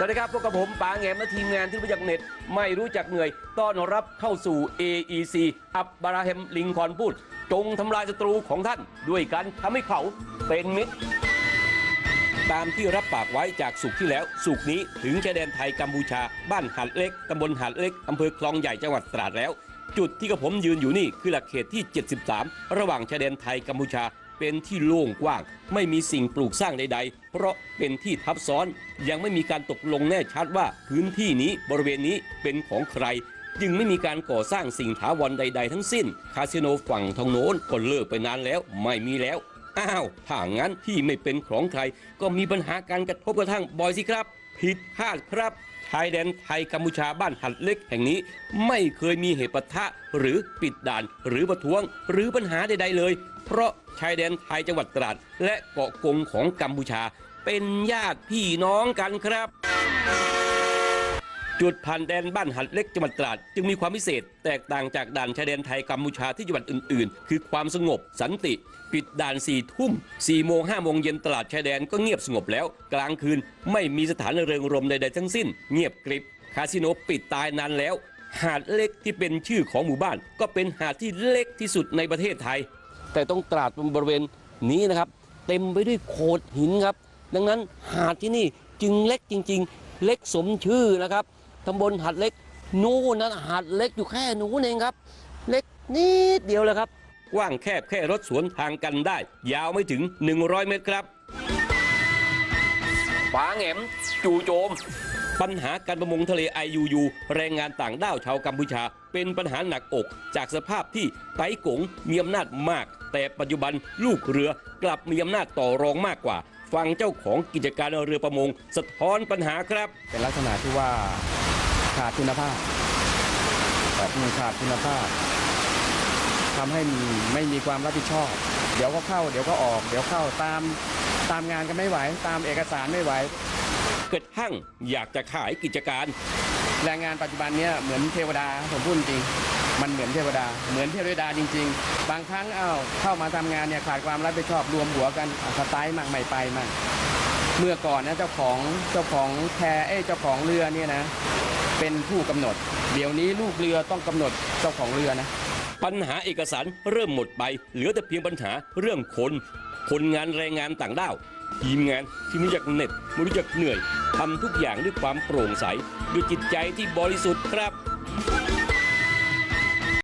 สวัสดีครับพบกับผมป๋าแงมและทีมงานที่รู้จักเน็ต ไม่รู้จักเหนื่อย ต้อนรับเข้าสู่ AEC อับบราฮัมลิงคอนพูด จงทำลายศัตรูของท่าน ด้วยการทำให้เขาเป็นมิตร ตามที่รับปากไว้จากสุขที่แล้ว สุขนี้ถึงชายแดนไทยกัมพูชา บ้านหาดเล็กตำบลหาดเล็กอำเภอคลองใหญ่จังหวัดตราดแล้ว จุดที่กับผมยืนอยู่นี่คือหลักเขตที่ 73 ระหว่างชายแดนไทยกัมพูชา เป็นที่โล่งกว้าง ไม่มีสิ่งปลูกสร้างใด ๆ เพราะเป็นที่ทับซ้อนยังไม่มีการตกลงแน่ชัดว่าพื้นที่นี้บริเวณนี้เป็นของใคร จึงไม่มีการก่อสร้างสิ่งถาวรใด ๆ ทั้งสิ้น คาสิโนฝั่งทางโน้นก็เลิกไปนานแล้วไม่มีแล้วอ้าวถ้างั้นที่ไม่เป็นของใคร ก็มีปัญหาการกระทบกระทั่งบ่อยสิครับ ผิดพลาดครับ ชายแดนไทยกัมพูชาบ้านหัดเล็กแห่งนี้ ไม่เคยมีเหตุปะทะหรือปิดด่านหรือประท้วง หรือปัญหาใด ๆ เลย เพราะชายแดนไทยจังหวัดตราดและเกาะกงของกัมพูชา เป็นญาติพี่น้องกันครับ จุดผ่านแดนบ้านหัดเล็กจังหวัดตราดจึงมีความพิเศษ แตกต่างจากด่านชายแดนไทยกัมพูชาที่จังหวัดอื่น ๆ คือความสงบสันติ ปิดด่านสี่ทุ่มสี่โมงห้าโมงเย็นตลาดชายแดนก็เงียบสงบแล้ว กลางคืนไม่มีสถานเริงรมใดๆทั้งสิ้น เงียบกริบคาสิโนปิดตายนานแล้ว หาดเล็กที่เป็นชื่อของหมู่บ้าน ก็เป็นหาดที่เล็กที่สุดในประเทศไทย แต่ต้องตราดบริเวณนี้นะครับ เต็มไปด้วยโขดหินครับ ดังนั้นหาดที่นี่จึงเล็กจริง ๆ เล็กสมชื่อนะครับ ตำบลหาดเล็ก นู่นนะหาดเล็กอยู่แค่นู้นเองครับ เล็กนิดเดียวเลยครับกว้างแคบแค่รถสวนทางกันได้ ยาวไม่ถึง 100 เมตรครับฝาแหงมจู่โจม ปัญหาการประมงทะเล IUU แรงงานต่างด้าวชาวกัมพูชา เป็นปัญหาหนักอก จากสภาพที่ไต้กงมีอำนาจมาก แต่ปัจจุบันลูกเรือกลับมีอำนาจต่อรองมากกว่า ฟังเจ้าของกิจการเรือประมง สะท้อนปัญหาครับ เป็นลักษณะที่ว่า ขาดคุณภาพแบบมีขาดคุณภาพทำให้มีไม่มีความรับผิดชอบ เดี๋ยวก็เข้า เดี๋ยวก็ออก เดี๋ยวเข้าตามตามงานกันไม่ไหว ตามเอกสารไม่ไหว เกิดหั่งอยากจะขายกิจการ แรงงานปัจจุบันเนี้ยเหมือนเทวดาผมพูดจริงมันเหมือนเทวดา เหมือนเทวดาจริง ๆ บางครั้งอ้าวเข้ามาทำงานเนี่ยขาดความรับผิดชอบรวมหัวกันอะสไตล์มั่งไม่ไปมั่งเมื่อก่อนนะเจ้าของเจ้าของแพเอ้ยเจ้าของเรือเนี่ยนะ เป็นผู้กำหนด เดี๋ยวนี้ลูกเรือต้องกำหนดเจ้าของเรือนะ ปัญหาเอกสารเริ่มหมดไป เหลือแต่เพียงปัญหาเรื่องคนคนงานแรงงานต่างด้าวทีมงานที่ไม่รู้จักเหน็ดไม่รู้จักเหนื่อยทำทุกอย่างด้วยความโปร่งใสด้วยจิตใจที่บริสุทธิ์ครับ